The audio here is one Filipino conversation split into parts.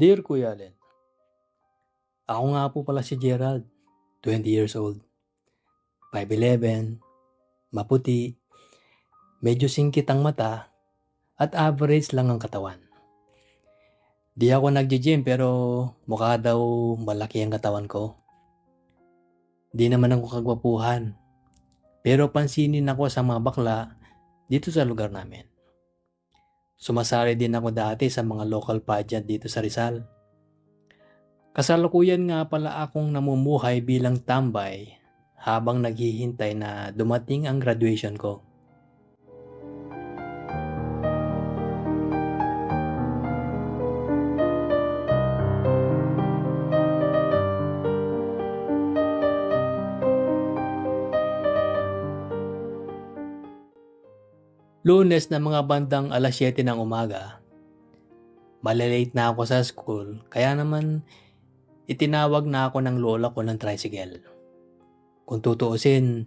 Dear Kuya Allen, Ako nga po pala si Gerald, 20 years old. 5'11", maputi, medyo singkit ang mata, at average lang ang katawan. Di ako nagji-gym pero mukha daw malaki ang katawan ko. Di naman ako kagwapuhan. Pero pansinin ako sa mga bakla dito sa lugar namin. Sumasali din ako dati sa mga local pageant dito sa Rizal. Kasalukuyan nga pala akong namumuhay bilang tambay habang naghihintay na dumating ang graduation ko. Lunes na mga bandang alas 7 ng umaga. Malalate na ako sa school, kaya naman itinawag na ako ng lola ko ng tricycle. Kung tutuusin,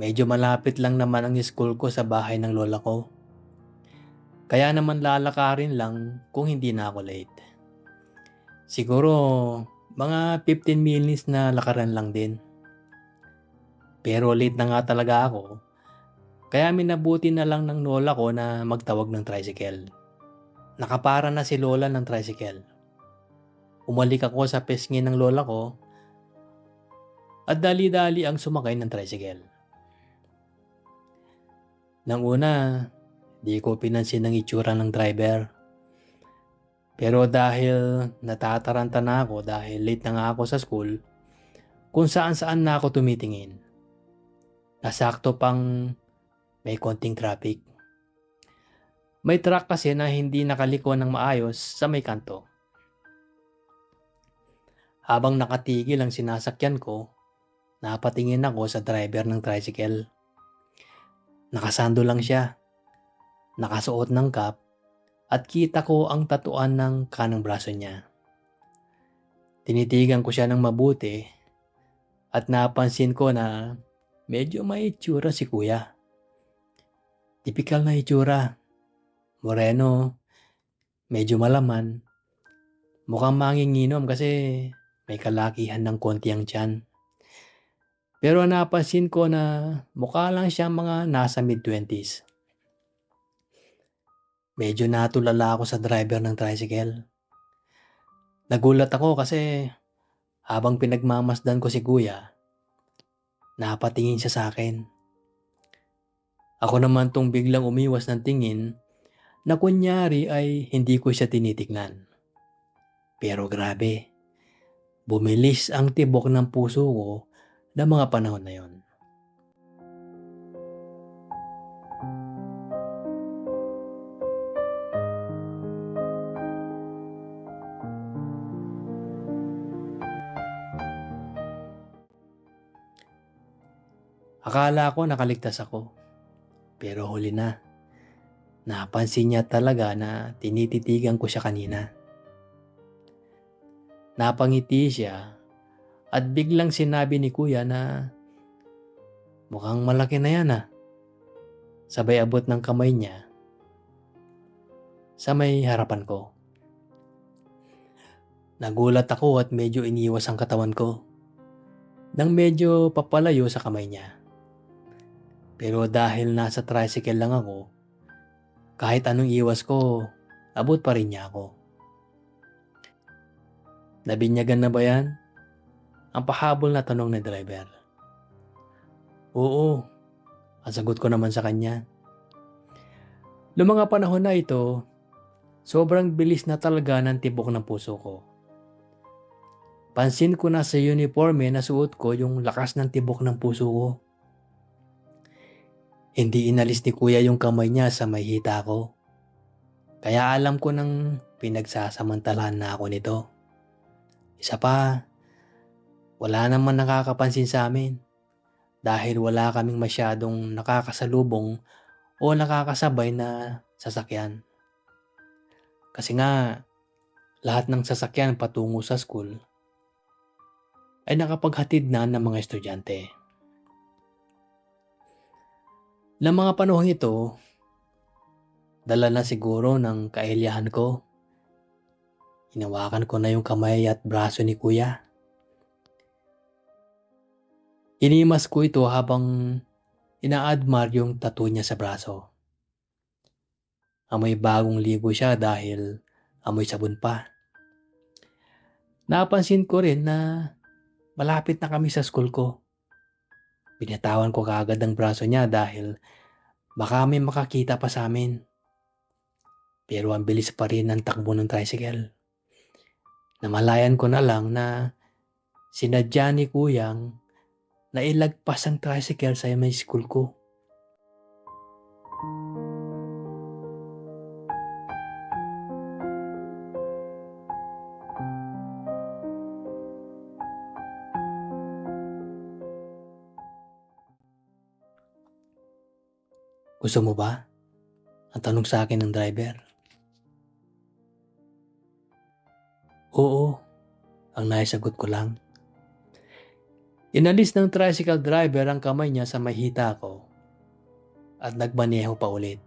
medyo malapit lang naman ang school ko sa bahay ng lola ko. Kaya naman lalakarin lang kung hindi na ako late. Siguro mga 15 minutes na lakaran lang din. Pero late na nga talaga ako kaya minabuti na lang ng lola ko na magtawag ng tricycle. Nakapara na si lola ng tricycle. Umalik ako sa pesngi ng lola ko at dali-dali ang sumakay ng tricycle. Nang una, di ko pinansin ang itsura ng driver. Pero dahil natataranta na ako dahil late na nga ako sa school, kung saan saan na ako tumitingin. Nasakto pang may konting traffic. May truck kasi na hindi nakaliko ng maayos sa may kanto. Habang nakatigil ang sinasakyan ko, napatingin ako sa driver ng tricycle. Nakasando lang siya. Nakasuot ng cap at kita ko ang tatuan ng kanang braso niya. Tinitigan ko siya ng mabuti at napansin ko na medyo may itsura si kuya. Tipikal na itsura. Moreno, medyo malaman. Mukhang manginginom kasi may kalakihan ng konti ang tiyan. Pero napansin ko na mukha lang siya mga nasa mid-twenties. Medyo natulala ako sa driver ng tricycle. Nagulat ako kasi habang pinagmamasdan ko si kuya, napatingin siya sa akin. Ako naman tong biglang umiwas ng tingin na kunyari ay hindi ko siya tinitignan. Pero grabe, bumilis ang tibok ng puso ko na mga panahon na yon. Akala ko nakaligtas ako. Pero huli na. Napansin niya talaga na tinititigan ko siya kanina. Napangiti siya at biglang sinabi ni kuya na mukhang malaki na yan ah. Sabay abot ng kamay niya sa may harapan ko. Nagulat ako at medyo iniwas ang katawan ko nang medyo papalayo sa kamay niya. Pero dahil nasa tricycle lang ako, kahit anong iwas ko, abot pa rin niya ako. Nabinyagan na ba yan? Ang pahabol na tanong ng driver. Oo, ang sagot ko naman sa kanya. Noong mga panahon na ito, sobrang bilis na talaga ng tibok ng puso ko. Pansin ko na sa uniforme na suot ko yung lakas ng tibok ng puso ko. Hindi inalis ni kuya yung kamay niya sa may hita ko. Kaya alam ko nang pinagsasamantalahan na ako nito. Isa pa, wala naman nakakapansin sa amin dahil wala kaming masyadong nakakasalubong o nakakasabay na sasakyan. Kasi nga, lahat ng sasakyan patungo sa school ay nakapaghatid na ng mga estudyante. Na mga panahong ito, dala na siguro ng kaelyahan ko. Hinawakan ko na yung kamay at braso ni kuya. Inimas ko ito habang ina-admire yung tattoo niya sa braso. Amoy bagong ligo siya dahil amoy sabon pa. Napansin ko rin na malapit na kami sa school ko. Binatawan ko kaagad ang braso niya dahil baka may makakita pa sa amin. Pero ang bilis pa rin ng takbo ng tricycle. Namalayan ko na lang na sinadya ni kuyang na ilagpas ang tricycle sa may school ko. Gusto mo ba? Ang tanong sa akin ng driver. Oo, ang naisagot ko lang. Inalis ng tricycle driver ang kamay niya sa mahita ko at nagmaneho pa ulit.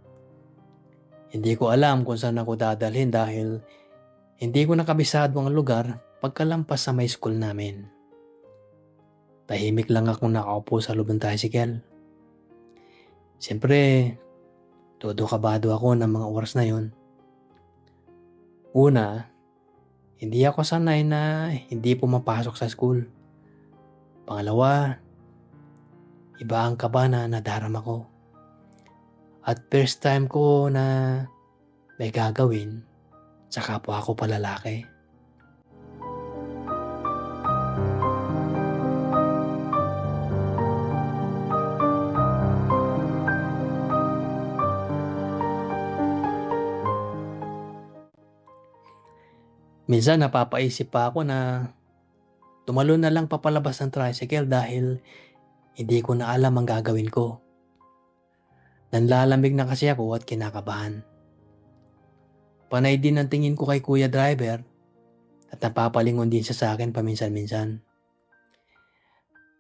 Hindi ko alam kung saan ako dadalhin dahil hindi ko nakabisado ang lugar pagkalampas sa may school namin. Tahimik lang ako nakaupo sa loob ng tricycle. Siyempre, todo kabado ako ng mga oras na yon. Una, hindi ako sanay na hindi pumapasok sa school. Pangalawa, iba ang kaba na nadarama ko. At first time ko na may gagawin sa kapwa ko palalaki. Minsan napapaisip pa ako na tumalo na lang papalabas ng tricycle dahil hindi ko na alam ang gagawin ko. Nanlalamig na kasi ako at kinakabahan. Panay din ang tingin ko kay kuya driver at napapalingon din siya sa akin paminsan-minsan.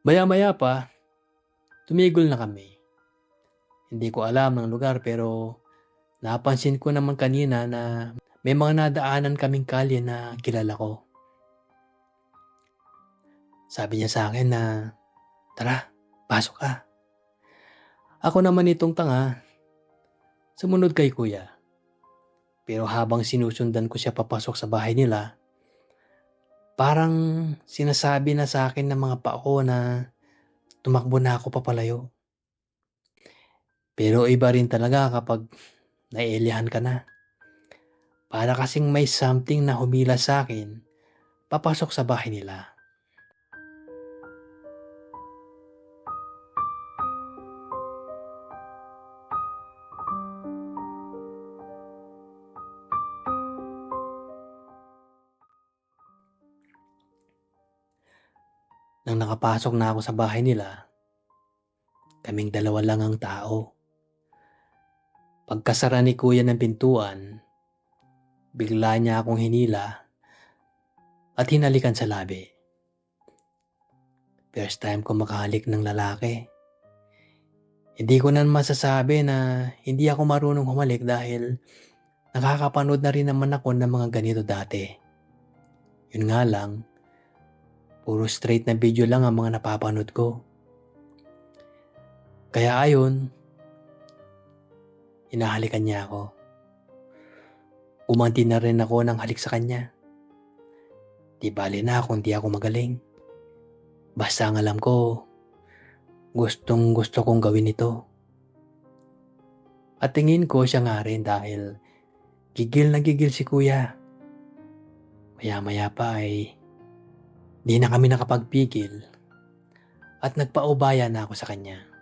Maya-maya pa, tumigol na kami. Hindi ko alam ng lugar pero napansin ko naman kanina na may mga nadaanan kaming kalye na kilala ko. Sabi niya sa akin na, tara, pasok ka. Ako naman itong tanga, sumunod kay kuya. Pero habang sinusundan ko siya papasok sa bahay nila, parang sinasabi na sa akin ng mga pao na tumakbo na ako papalayo. Pero iba rin talaga kapag naiilihan ka na. Para kasing may something na humila sa akin, papasok sa bahay nila. Nang nakapasok na ako sa bahay nila, kaming dalawa lang ang tao. Pagkasara ni kuya ng pintuan, Bigla niya akong hinila at hinalikan sa labi. First time ko makahalik ng lalaki. Hindi ko na masasabi na hindi ako marunong humalik dahil nakakapanood na rin naman ako ng mga ganito dati. Yun nga lang, puro straight na video lang ang mga napapanood ko. Kaya ayon, hinahalikan niya ako. Umanti na rin ako ng halik sa kanya. Di bali na kung di ako magaling. Basta ang alam ko, gustong gusto kong gawin ito. At tingin ko siya nga rin dahil gigil na gigil si kuya. Maya-maya pa ay di na kami nakapagpigil at nagpaubaya na ako sa kanya.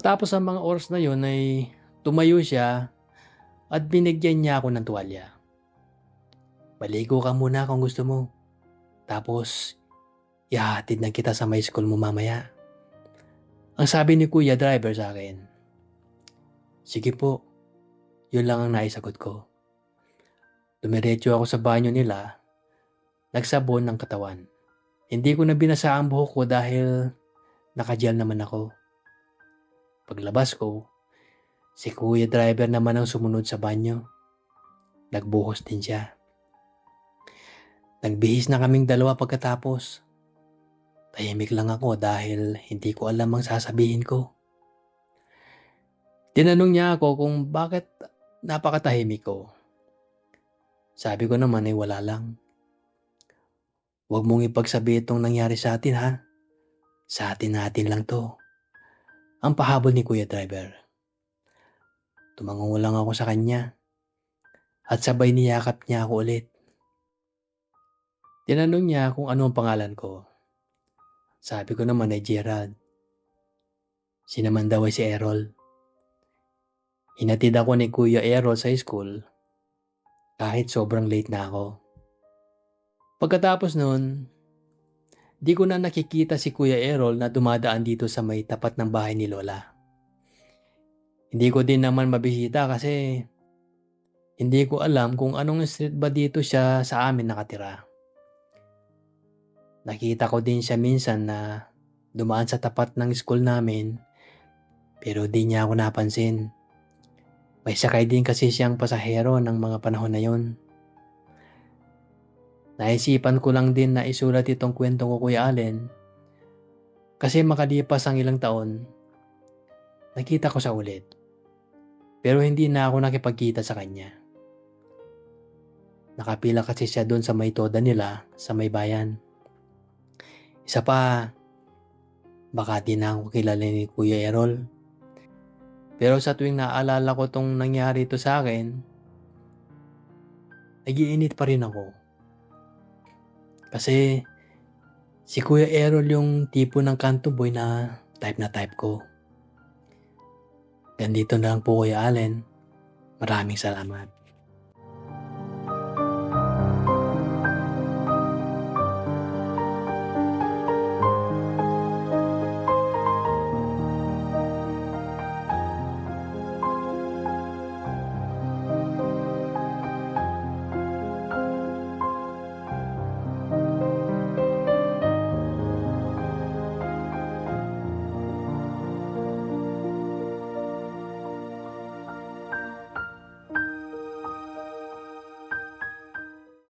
Matapos ang mga oras na yon ay tumayo siya at binigyan niya ako ng tuwalya. Maligo ka muna kung gusto mo. Tapos, ihahatid na kita sa may school mo mamaya. Ang sabi ni kuya driver sa akin, Sige po, yun lang ang naisagot ko. Dumiretso ako sa banyo nila, nagsabon ng katawan. Hindi ko na binasa ang buhok ko dahil nakajal naman ako. Paglabas ko, si kuya driver naman ang sumunod sa banyo. Nagbuhos din siya. Nagbihis na kaming dalawa pagkatapos. Tahimik lang ako dahil hindi ko alam ang sasabihin ko. Tinanong niya ako kung bakit napakatahimik ko. Sabi ko naman ay wala lang. Huwag mong ipagsabi itong nangyari sa atin ha. Sa atin natin lang to. Ang pahabol ni Kuya Driver. Tumango lang ako sa kanya. At sabay niyakap niya ako ulit. Tinanong niya kung ano ang pangalan ko. Sabi ko naman ay Gerald. Sinaman daw ay si Errol. Hinatid ako ni Kuya Errol sa school kahit sobrang late na ako. Pagkatapos noon, di ko na nakikita si Kuya Errol na dumadaan dito sa may tapat ng bahay ni Lola. Hindi ko din naman mabisita kasi hindi ko alam kung anong street ba dito siya sa amin nakatira. Nakita ko din siya minsan na dumaan sa tapat ng school namin pero di niya ako napansin. May sakay din kasi siyang pasahero ng mga panahon na yon. Naisipan ko lang din na isulat itong kwento ko Kuya Allen kasi makalipas ang ilang taon, nakita ko sa ulit. Pero hindi na ako nakipagkita sa kanya. Nakapila kasi siya doon sa may toda nila sa may bayan. Isa pa, baka di na ako kilala ni Kuya Errol. Pero sa tuwing naaalala ko tong nangyari ito sa akin, nagiinit pa rin ako. Kasi si Kuya Errol yung tipo ng kanto boy na type na type ko. Ganito na lang po Kuya Allen. Maraming salamat.